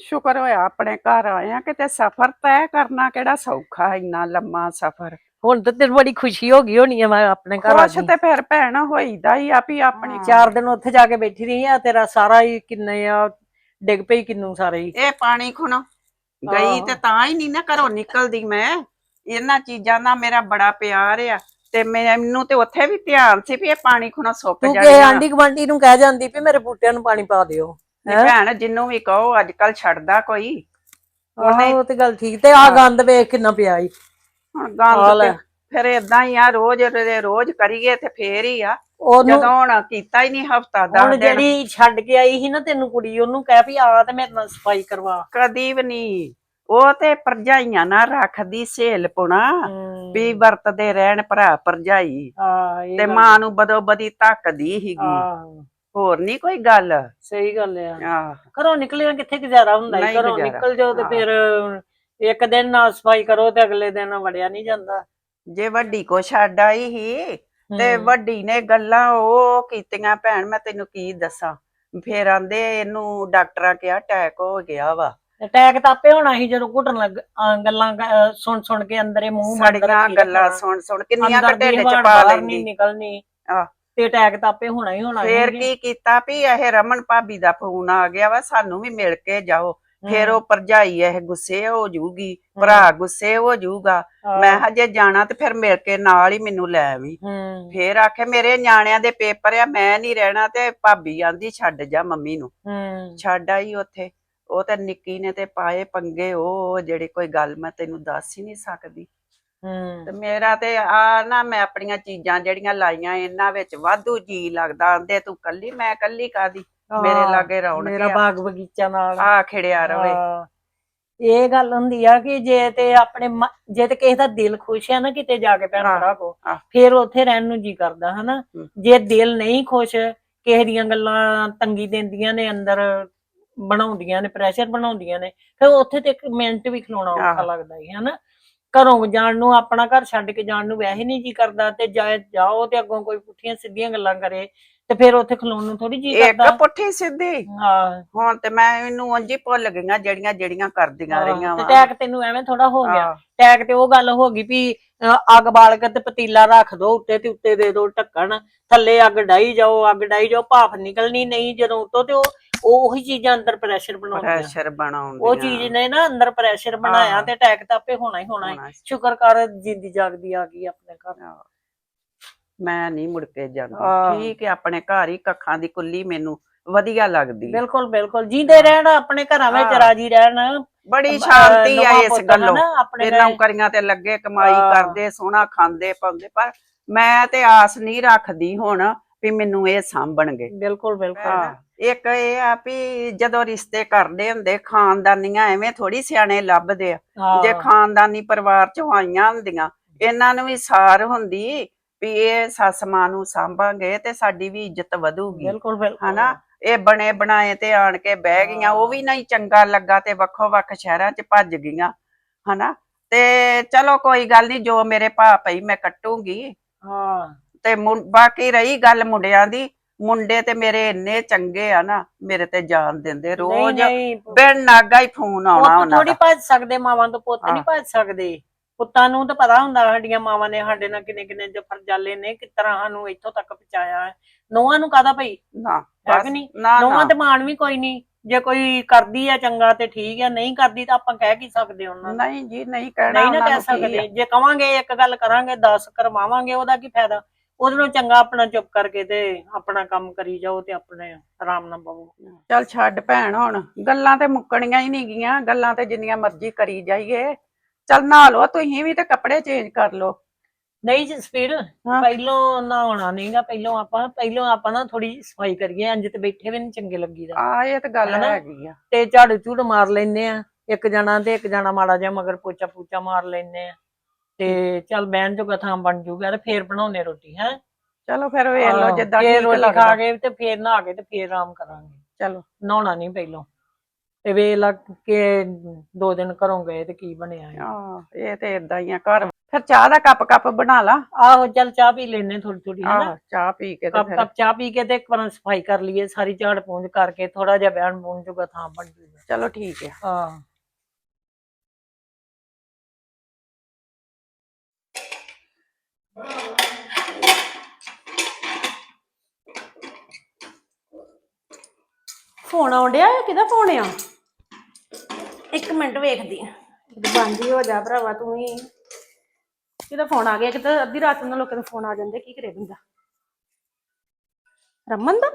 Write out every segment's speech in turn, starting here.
ਸ਼ੁਕਰ ਹੋਇਆ ਆਪਣੇ ਘਰ ਆਏ ਆ ਕਿਤੇ ਸਫ਼ਰ ਤੈਅ ਕਰਨਾ ਕਿਹੜਾ ਸੌਖਾ ਇੰਨਾ ਲੰਮਾ ਸਫ਼ਰ। ਹੁਣ ਤਾਂ ਤੇਰੀ ਬੜੀ ਖੁਸ਼ੀ ਹੋ ਗਈ ਹੋਣੀ ਆ ਮੈਂ ਆਪਣੇ ਘਰ ਆ ਕੁਛ ਗਈ ਤੇ ਫਿਰ ਭੈਣ ਹੋਈਦਾ ਹੀ ਆ ਵੀ ਆਪਣੀ। ਚਾਰ ਦਿਨ ਉੱਥੇ ਜਾ ਕੇ ਬੈਠੀ ਰਹੀ ਆ ਤੇਰਾ ਸਾਰਾ ਹੀ ਕਿੰਨੇ ਆ ਡਿੱਗ ਪਈ ਕਿੰਨੂ ਸਾਰੇ ਹੀ। ਇਹ ਪਾਣੀ ਖੁਣ। ਗਈ। ਤੇ ਤਾਂ ਹੀ ਨਹੀਂ ਨਾ ਘਰੋਂ ਨਿਕਲਦੀ ਮੈਂ। ਇਹਨਾਂ ਚੀਜ਼ਾਂ ਦਾ ਮੇਰਾ ਬੜਾ ਪਿਆਰ ਆ ਤੇ ਮੈਨੂੰ ਤੇ ਉੱਥੇ ਵੀ ਧਿਆਨ ਸੀ ਵੀ ਇਹ ਪਾਣੀ ਖੁਣਾ ਸੁੱਕ ਤੂੰ ਕਿ ਜਾਣਾ ਆਂਢੀ ਗਵਾਂਢੀ ਨੂੰ ਕਹਿ ਜਾਂਦੀ ਵੀ ਮੇਰੇ ਬੂਟਿਆਂ ਨੂੰ ਪਾਣੀ ਪਾ ਦਿਓ। ਨਹੀਂ? ਭੈਣ ਜਿੰਨੂੰ ਵੀ ਕਹੋ ਅੱਜ ਕੱਲ ਛੱਡਦਾ ਕੋਈ। ਉਹਨੇ- ਉਹ ਤੇ ਗੱਲ ਠੀਕ ਤੇ ਆ ਗੰਦ ਵੇਖ ਕਿੰਨਾ ਪਿਆ ਈ। ਹੁਣ ਗੰਦ। ਤੇ ਫਿਰ ਇਦਾਂ ਹੀ ਆ ਰੋਜ਼ ਦੇ ਰੋਜ਼ ਕਰੀਏ ਤੇ ਫੇਰ ਹੀ ਆ। ਉਹਨੂੰ ਜਦੋਂ ਹੁਣ ਕੀਤਾ ਹੀ ਨਹੀਂ ਹਫਤਾ ਦਾ ਹੁਣ ਜਿਹੜੀ ਛੱਡ ਕੇ ਆਈ ਸੀ ਨਾ ਤੈਨੂੰ ਕੁੜੀ ਉਹਨੂੰ ਕਹਿ ਵੀ ਆ ਤੇ ਮੇਰੇ ਨਾਲ ਸਫ਼ਾਈ ਕਰਵਾ। ਕਦੀ ਵੀ ਨਹੀਂ ਉਹ ਤੇ ਪਰਜਾਈਆਂ ਨਾਲ ਰੱਖਦੀ ਸੇਲ ਪੁਣਾ ਵੀ ਵਰਤਦੇ ਰਹਿਣ ਭਰਾ ਪਰਜਾਈ ਆ ਇਹ ਤੇ ਗੱਲ- ਮਾਂ ਨੂੰ ਬਦੋ ਬਦੀ ਧੱਕਦੀ ਹੀਗੀ ਆਹੋ, ਹੋਰ ਨਹੀਂ ਕੋਈ ਗੱਲ ਸਹੀ ਗੱਲ ਆ ਆਹ ਘਰੋਂ ਨਿਕਲਿਆ ਕਿੱਥੇ ਗੁਜ਼ਾਰਾ ਹੁੰਦਾ ਈ? ਨਹੀਂ ਘਰੋਂ ਗੁਜ਼ਾਰਾ। ਨਿਕਲ ਜਾਓ ਤੇ ਹਾਂ। ਫਿਰ ਇੱਕ ਦਿਨ ਨਾ ਸਫ਼ਾਈ ਕਰੋ ਤੇ ਅਗਲੇ ਦਿਨ ਵੜਿਆ ਨਹੀਂ ਜਾਂਦਾ ਜੇ ਵੱਡੀ ਕੋ ਛੱਡ ਆਈ ਹੀ ਤੇ ਹਮ। ਵੱਡੀ ਨੇ ਗੱਲਾਂ ਉਹ ਕੀਤੀਆਂ ਭੈਣ ਮੈਂ ਤੈਨੂੰ ਕੀ ਦੱਸਾਂ ਫੇਰ ਆਂਦੇ ਇਹਨੂੰ ਡਾਕਟਰਾਂ ਕਿਹਾ ਅਟੈਕ ਹੋ ਗਿਆ ਵਾ ਅਟੈਕ ਤਾਂ ਆਪੇ ਹੋਣਾ ਸੀ ਜਦੋਂ ਘੁੱਟਣ ਲੱਗ ਗੱਲਾਂ ਸੁਣ ਸੁਣ ਕੇ ਅੰਦਰੇ ਮੂੰਹ ਬੰਦ ਰੱਖੀ ਗੱਲਾਂ ਰੱਖਣਾ। ਸੁਣ ਸੁਣ ਕਿੰਨੀਆਂ ਅੰਦਰ ਦੀ ਘਟੇਲੇ ਚ ਹਵਾ ਪਾ ਬਾਹਰ ਲੈਂਦੀ ਨਹੀਂ ਨਿਕਲਣੀ ਆਹ। ਤੇ ਅਟੈਕ ਤਾਂ ਆਪੇ ਹੋਣਾ ਹੀ ਹੋਣਾ ਫੇਰ। ਕੀ ਕੀਤਾ ਵੀ ਇਹ ਰਮਨ ਭਾਬੀ ਦਾ ਫੋਨ ਆ ਗਿਆ ਵਾ ਸਾਨੂੰ ਵੀ ਮਿਲ ਕੇ ਜਾਓ। ਫੇਰ ਉਹ ਭਰਜਾਈ ਇਹ ਗੁੱਸੇ ਹੋ ਜੂਗੀ ਭਰਾ ਗੁੱਸੇ ਹੋ ਜੂਗਾ। ਮੈਂ ਹਜੇ ਜਾਣਾ ਤੇ ਫਿਰ ਮਿਲ ਕੇ ਨਾਲ ਹੀ ਮੈਨੂੰ ਲੈ ਆਵੀਂ। ਹੂੰ ਫੇਰ ਆਖੇ ਮੇਰੇ ਨਿਆਣਿਆਂ ਦੇ ਪੇਪਰ ਆ ਮੈਂ ਨਹੀਂ ਰਹਿਣਾ ਤੇ ਭਾਬੀ ਆਂਦੀ ਛੱਡ ਜਾ ਮੰਮੀ ਨੂੰ। ਛੱਡ ਆਈ ਉੱਥੇ। ਉਹ ਤੇ ਨਿੱਕੀ ਨੇ ਤੇ ਪਾਏ ਪੰਗੇ ਉਹ ਜਿਹੜੇ ਕੋਈ ਗੱਲ ਮੈਂ ਤੈਨੂੰ ਦੱਸ ਹੀ ਨਹੀਂ ਸਕਦੀ। ਤੇ ਮੇਰਾ ਤੇ ਆ ਨਾ ਮੈਂ ਆਪਣੀਆਂ ਚੀਜ਼ਾਂ ਜਿਹੜੀਆਂ ਲਾਈਆਂ ਇਹਨਾਂ ਵਿੱਚ ਵਾਧੂ ਜੀ ਲੱਗਦਾ ਆਂਦੇ ਤੂੰ ਕੱਲੀ ਮੈਂ ਕੱਲੀ ਕਾਦੀ ਮੇਰੇ ਲਾਗੇ ਰੌਣਕ ਮੇਰਾ। ਬਾਗ ਬਗੀਚਾ ਨਾਲ ਆ ਖਿੜਿਆ ਰਵੇ। ਇਹ ਗੱਲ ਹੁੰਦੀ ਆ ਕਿ ਜੇ ਤੇ ਆਪਣੇ ਜੇ ਤੇ ਕਿਸੇ ਦਾ ਦਿਲ ਖੁਸ਼ ਹੈ ਨਾ ਕਿਤੇ ਜਾ ਕੇ ਭੈਣ ਭਰਾ ਕੋ। ਫਿਰ ਉੱਥੇ ਰਹਿਣ ਨੂੰ ਜੀ ਕਰਦਾ ਹਨਾ। ਜੇ ਦਿਲ ਨਹੀਂ ਖੁਸ਼ ਕਿਸੇ ਦੀਆਂ ਗੱਲਾਂ ਤੰਗੀ ਦਿੰਦੀਆਂ ਨੇ ਅੰਦਰ ਬਣਾਉਂਦੀਆਂ ਨੇ ਪ੍ਰੈਸ਼ਰ ਬਣਾਉਂਦੀਆਂ ਨੇ ਫਿਰ ਉੱਥੇ ਤੇ ਇੱਕ ਮਿੰਟ ਵੀ ਖਲੋਣਾ ਔਖਾ। ਲੱਗਦਾ ਹੈ ਹਨਾ ਘਰੋਂ ਜਾਣ ਨੂੰ ਆਪਣਾ ਘਰ ਛੱਡ ਕੇ ਜਾਣ ਨੂੰ ਵੈਸੇ ਨਹੀਂ ਜੀ ਕਰਦਾ ਤੇ ਜਾ- ਜਾਓ ਤੇ ਅੱਗੋਂ ਕੋਈ ਪੁੱਠੀਆਂ ਸਿੱਧੀਆਂ ਗੱਲਾਂ ਕਰੇ ਤੇ ਫਿਰ ਉੱਥੇ ਖਲੋਣ ਨੂੰ ਥੋੜੀ ਜੀ ਇੱਕ ਕਰਦਾ ਪੁੱਠੀ ਸਿੱਧੀ। ਹਾਂ। ਹੁਣ ਤੇ ਮੈਂ ਇਹਨੂੰ ਉਂਝ ਹੀ ਭੁੱਲ ਗਈਆਂ ਜਿਹੜੀਆਂ ਜਿਹੜੀਆਂ ਕਰਦੀਆਂ ਰਹੀਆਂ ਤੇ ਵਾ। ਟੈਕ ਤੈਨੂੰ ਐਵੇਂ ਥੋੜਾ ਹੋ ਗਿਆ। ਆਹ, ਟੈਕ ਤੇ ਉਹ ਗੱਲ ਹੋ ਗਈ ਵੀ ਅੱਗ ਬਾਲ ਕੇ ਤੇ ਪਤੀਲਾ ਰੱਖ ਦੋ ਉੱਤੇ ਤੇ ਉੱਤੇ ਦੇ ਦੋ ਢੱਕਣ। ਥੱਲੇ ਅੱਗ ਡਾਈ ਜਾਓ ਅੱਗ ਡਾਈ ਜਾਓ ਭਾਫ ਨਿਕਲਣੀ ਨਹੀਂ ਜਦੋਂ ਉੱਤੋਂ ਤੇ ਉਹ ਉਹ ਉਹੀ ਚੀਜ਼ਾਂ ਅੰਦਰ ਪ੍ਰੈਸ਼ਰ ਬਣਾਉਂਦੀਆਂ ਪ੍ਰੈਸ਼ਰ ਬਣਾਉਂਦੀਆਂ ਉਹ ਚੀਜ਼ ਨੇ ਨਾ ਅੰਦਰ ਪ੍ਰੈਸ਼ਰ ਬਣਾਇਆ। ਤੇ ਅਟੈਕ ਤਾਂ ਆਪੇ ਹੋਣਾ ਹੀ ਹੋਣਾ ਹੈ। ਸ਼ੁਕਰ ਕਰ ਜਿੰਦੀ ਜਾਗਦੀ ਆ ਗਈ ਆਪਣੇ ਘਰ ਮੈਂ ਨਹੀਂ ਮੁੜ ਕੇ ਜਾਂਦੀ। ਠੀਕ ਹੈ ਆਪਣੇ ਘਰ ਹੀ ਕੱਖਾਂ ਦੀ ਕੁੱਲੀ ਮੈਨੂੰ ਵਧੀਆ ਲੱਗਦੀ। ਬਿਲਕੁਲ ਬਿਲਕੁਲ ਜਿੰਦੇ ਰਹਿਣ ਆਪਣੇ ਘਰਾਂ ਵਿੱਚ। ਰਾਜੀ ਰਹਿਣ ਬੜੀ ਸ਼ਾਂਤੀ ਆ ਇਸ ਗੱਲੋਂ ਤੇ। ਨੌਕਰੀਆਂ ਤੇ ਲੱਗੇ ਕਮਾਈ। ਕਰਦੇ ਸੋਹਣਾ ਖਾਂਦੇ ਪਾਉਂਦੇ ਪਰ ਮੈਂ ਤੇ ਆਸ ਨਹੀਂ ਰੱਖਦੀ ਹੁਣ ਵੀ ਮੈਨੂੰ ਇਹ ਸਾਂਭਣਗੇ ਬਿਲਕੁਲ ਬਿਲਕੁਲ ਇੱਕ ਇਹ ਆ ਵੀ ਜਦੋਂ ਰਿਸ਼ਤੇ ਕਰਦੇ ਹੁੰਦੇ ਖਾਨਦਾਨੀਆਂ ਐਵੇਂ ਥੋੜੀ ਸਿਆਣੇ ਲੱਭਦੇ ਆ। ਹਾਂ। ਜੇ ਖਾਨਦਾਨੀ ਪਰਿਵਾਰ ਚੋਂ ਆਈਆਂ ਹੁੰਦੀਆਂ ਇਹਨਾਂ ਨੂੰ ਵੀ ਸਾਰ ਹੁੰਦੀ ਵੀ ਇਹ ਸੱਸ ਮਾਂ ਨੂੰ ਸਾਂਭਾਂਗੇ ਤੇ ਸਾਡੀ ਵੀ ਇੱਜ਼ਤ ਵਧੂਗੀ। ਬਿਲਕੁਲ ਬਿਲਕੁਲ। ਹਨਾ? ਇਹ ਬਣੇ ਬਣਾਏ ਤੇ ਆਣ ਕੇ ਬਹਿ ਗਈਆਂ ਉਹ ਵੀ ਨਹੀਂ ਚੰਗਾ ਲੱਗਾ ਤੇ ਵੱਖੋ ਵੱਖ ਸ਼ਹਿਰਾਂ 'ਚ ਭੱਜ ਗਈਆਂ ਹਨਾ? ਤੇ ਚਲੋ ਕੋਈ ਗੱਲ ਨਹੀਂ ਜੋ ਮੇਰੇ ਭਾ ਪਈ ਮੈਂ ਕੱਟੂਗੀ। ਹਾਂ। ਤੇ ਮੁੰ- ਬਾਕੀ ਰਹੀ ਗੱਲ ਮੁੰਡਿਆਂ ਦੀ ਮੁੰਡੇ ਤੇ ਮੇਰੇ ਇੰਨੇ ਚੰਗੇ ਆ ਨਾ ਮੇਰੇ ਤੇ ਜਾਨ ਦਿੰਦੇ ਰੋਜ਼। ਨਹੀਂ ਬਿਨ ਨਾਗਾ ਹੀ ਫੋਨ ਆਉਣਾ ਪੁੱਤ ਉਹਨਾਂ ਥੋੜੀ ਦਾ। ਭੱਜ ਸਕਦੇ ਮਾਵਾਂ ਤੋਂ ਪੁੱਤ ਨਹੀਂ ਹਾਂ। ਭੱਜ ਸਕਦੇ। ਪੁੱਤਾਂ ਨੂੰ ਤਾਂ ਪਤਾ ਹੁੰਦਾ ਸਾਡੀਆਂ ਮਾਵਾਂ ਨੇ ਸਾਡੇ ਨਾਲ ਕਿੰਨੇ ਕਿੰਨੇ ਜਫਰ ਜਾਲੇ ਨੇ ਕਿਸ ਤਰ੍ਹਾਂ ਸਾਨੂੰ ਇੱਥੋਂ ਤੱਕ ਪਹੁੰਚਾਇਆ ਹੈ। ਨੋਹਾਂ ਨੂੰ ਕਾਦਾ ਭਈ? ਨਾ ਹੈ ਬਸ, ਕਿ ਨਹੀਂ? ਨਾ ਨੋਹਾਂ ਨਾ ਤੇ ਮਾਣ ਵੀ ਕੋਈ ਨਹੀਂ। ਜੇ ਕੋਈ ਕਰਦੀ ਆ ਚੰਗਾ ਤੇ ਠੀਕ ਆ ਨਹੀਂ ਕਰਦੀ ਤਾਂ ਆਪਾਂ ਕਹਿ ਕੀ ਸਕਦੇ ਉਹਨਾਂ ਨੂੰ? ਨਹੀਂ ਜੀ ਨਹੀਂ ਕਹਿਣਾ ਨਹੀਂ ਨਾ ਉਹਨਾਂ ਕਹਿ ਨੂੰ ਕੀ ਆ। ਸਕਦੇ। ਜੇ ਕਵਾਂਗੇ ਇੱਕ ਗੱਲ ਕਰਾਂਗੇ 10 ਕਰਵਾਵਾਂਗੇ ਉਹਦਾ ਕੀ ਫਾਇਦਾ? ਉਹਦੇ ਨਾਲੋਂ ਚੰਗਾ ਆਪਣਾ ਚੁੱਪ ਕਰਕੇ ਤੇ ਆਪਣਾ ਕੰਮ ਕਰੀ ਜਾਓ ਤੇ ਆਪਣੇ ਆਰਾਮ ਨਾਲ ਬਵੋ। ਚੱਲ ਛੱਡ ਭੈਣ ਹੁਣ ਗੱਲਾਂ ਤੇ ਮੁੱਕਣੀਆਂ ਹੀ ਨਹੀਂ ਗੀਆਂ ਗੱਲਾਂ ਤੇ ਜਿੰਨੀਆਂ ਮਰਜ਼ੀ ਕਰੀ ਜਾਈਏ। ਚੱਲ ਨਹਾ ਲਓ ਤੁਸੀਂ ਵੀ ਤੇ ਕੱਪੜੇ ਚੇਂਜ ਕਰ ਲਓ। ਨਹੀਂ ਜਸਪੀਰ। ਪਹਿਲੋਂ ਨਹਾਉਣਾ ਨਹੀਂਗਾ ਪਹਿਲੋਂ ਆਪਾਂ ਪਹਿਲੋਂ ਆਪਾਂ ਨਾ ਥੋੜੀ ਸਫ਼ਾਈ ਕਰੀਏ ਇੰਜ ਤੇ ਬੈਠੇ ਵੀ ਨਹੀਂ ਚੰਗੇ ਲੱਗੀਦਾ। ਆ ਇਹ ਤੇ ਗੱਲ? ਹੈਗੀ ਆ। ਤੇ ਝਾੜੂ ਝੂੜ ਮਾਰ ਲੈਨੇ ਆ ਇੱਕ ਜਣਾ ਤੇ ਇੱਕ ਜਣਾ ਮਾੜਾ ਜਿਹਾ ਮਗਰ ਪੋਚਾ ਪੂਚਾ ਮਾਰ ਲੈਨੇ ਆ। ਤੇ ਚੱਲ ਬਹਿਣ ਜੋਗਾ ਥਾਂ ਬਣ ਜੂਗਾ ਤੇ ਫੇਰ ਬਣਾਉਨੇ ਰੋਟੀ ਹੈ? ਚਲੋ ਫਿਰ ਵੇਖ ਲਓ ਜਿੱਦਾਂ ਠੀਕ ਰੋਟੀ ਲੱਗਦਾ। ਖਾ ਕੇ ਤੇ ਫੇਰ ਨਹਾ ਕੇ ਤੇ ਫੇਰ ਆਰਾਮ ਕਰਾਂਗੇ। ਚਲੋ। ਨਹਾਉਣਾ ਨਹੀਂ ਪਹਿਲੋਂ। ਤੇ ਵੇਖ ਲਾ ਕਿ ਦੋ ਦਿਨ ਘਰੋਂ ਗਏ ਤੇ ਕੀ ਬਣਿਆ ਹੈ। ਆ ਇਹ ਤੇ ਇਦਾਂ ਹੀ ਆ ਘਰ ਫਿਰ ਚਾਹ ਦਾ ਕੱਪ ਕੱਪ ਬਣਾ ਲਾ। ਆਹੋ ਚੱਲ ਚਾਹ ਪੀ ਲੈਨੇ ਥੋੜੀ ਥੋੜੀ ਆਹ ਚਾਹ ਪੀ ਕੇ ਤੇ ਕੱਪ ਫਿਰ ਕੱਪ ਚਾਹ ਪੀ ਕੇ ਤੇ ਇੱਕ ਵਾਰ ਸਫ਼ਾਈ ਕਰ ਲਈਏ ਸਾਰੀ ਝਾੜ ਪੂੰਝ ਕਰਕੇ ਥੋੜਾ ਜਿਹਾ ਬਹਿਣ ਬੂਣ ਜੂਗਾ ਥਾਂ ਬਣ ਜੂਗਾ। ਚਲੋ ਠੀਕ ਹੈ ਹਾਂ। ਫੋਨ ਆਉਂਦਿਆ ਕਿਹਦਾ ਫੋਨ ਆ? ਇੱਕ ਮਿੰਟ ਵੇਖਦੀ ਆ। ਬੰਦੀ ਹੋ ਜਾ ਭਰਾਵਾ ਤੂੰ ਹੀ ਕਿਹਦਾ ਫੋਨ ਆ ਗਿਆ? ਕਿਤੇ ਅੱਧੀ ਰਾਤ ਨੂੰ ਲੋਕਾਂ ਦੇ ਫੋਨ ਆ ਜਾਂਦੇ ਕੀ ਕਰੇ ਬੰਦਾ? ਰਮਨ ਦਾ?